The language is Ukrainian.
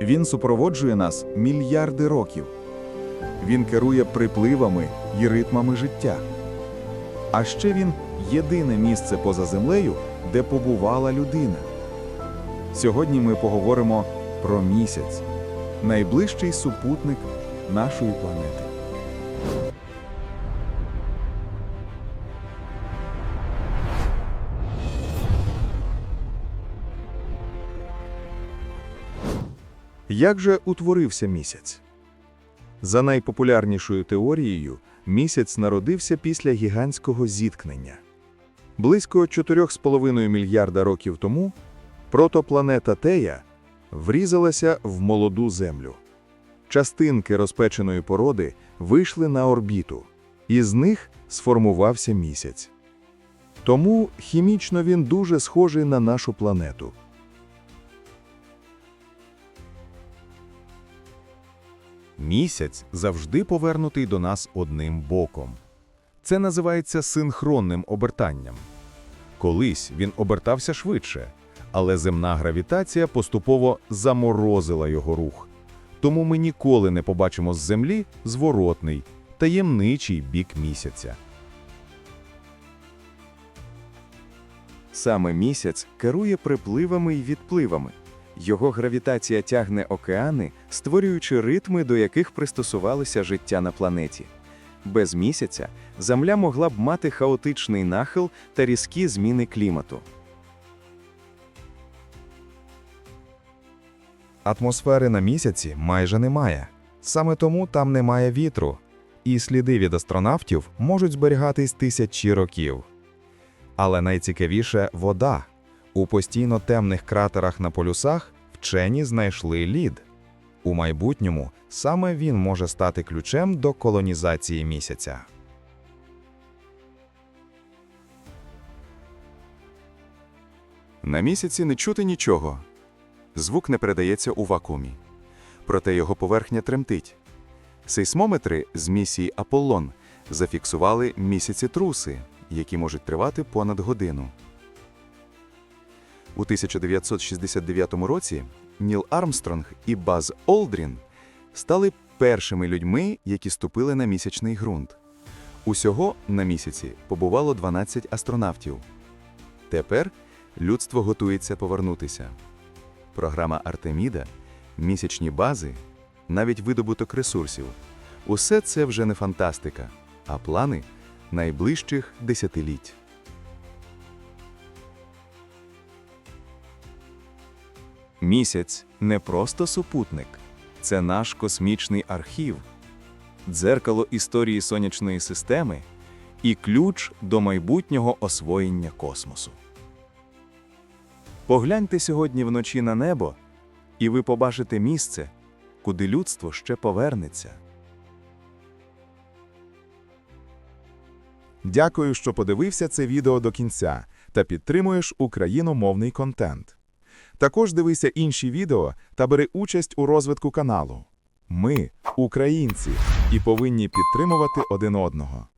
Він супроводжує нас мільярди років. Він керує припливами і ритмами життя. А ще він єдине місце поза землею, де побувала людина. Сьогодні ми поговоримо про місяць, найближчий супутник нашої планети. Як же утворився місяць? За найпопулярнішою теорією, місяць народився після гігантського зіткнення. Близько 4,5 мільярда років тому протопланета Тея врізалася в молоду Землю. Частинки розпеченої породи вийшли на орбіту, і з них сформувався місяць. Тому хімічно він дуже схожий на нашу планету. Місяць завжди повернутий до нас одним боком. Це називається синхронним обертанням. Колись він обертався швидше, але земна гравітація поступово заморозила його рух. Тому ми ніколи не побачимо з Землі зворотний, таємничий бік місяця. Саме місяць керує припливами і відпливами. Його гравітація тягне океани, створюючи ритми, до яких пристосувалося життя на планеті. Без місяця Земля могла б мати хаотичний нахил та різкі зміни клімату. Атмосфери на місяці майже немає. Саме тому там немає вітру, і сліди від астронавтів можуть зберігатись тисячі років. Але найцікавіше вода. У постійно темних кратерах на полюсах вчені знайшли лід. У майбутньому саме він може стати ключем до колонізації місяця. На місяці не чути нічого. Звук не передається у вакуумі. Проте його поверхня тремтить. Сейсмометри з місії Аполлон зафіксували місяці труси, які можуть тривати понад годину. У 1969 році Ніл Армстронг і Баз Олдрін стали першими людьми, які ступили на місячний ґрунт. Усього на місяці побувало 12 астронавтів. Тепер людство готується повернутися. Програма Артеміда, місячні бази, навіть видобуток ресурсів усе це вже не фантастика, а плани найближчих десятиліть. Місяць не просто супутник, це наш космічний архів, дзеркало історії сонячної системи і ключ до майбутнього освоєння космосу. Погляньте сьогодні вночі на небо, і ви побачите місце, куди людство ще повернеться. Дякую, що подивився це відео до кінця та підтримуєш україномовний контент. Також дивися інші відео та бери участь у розвитку каналу. Ми українці і повинні підтримувати один одного.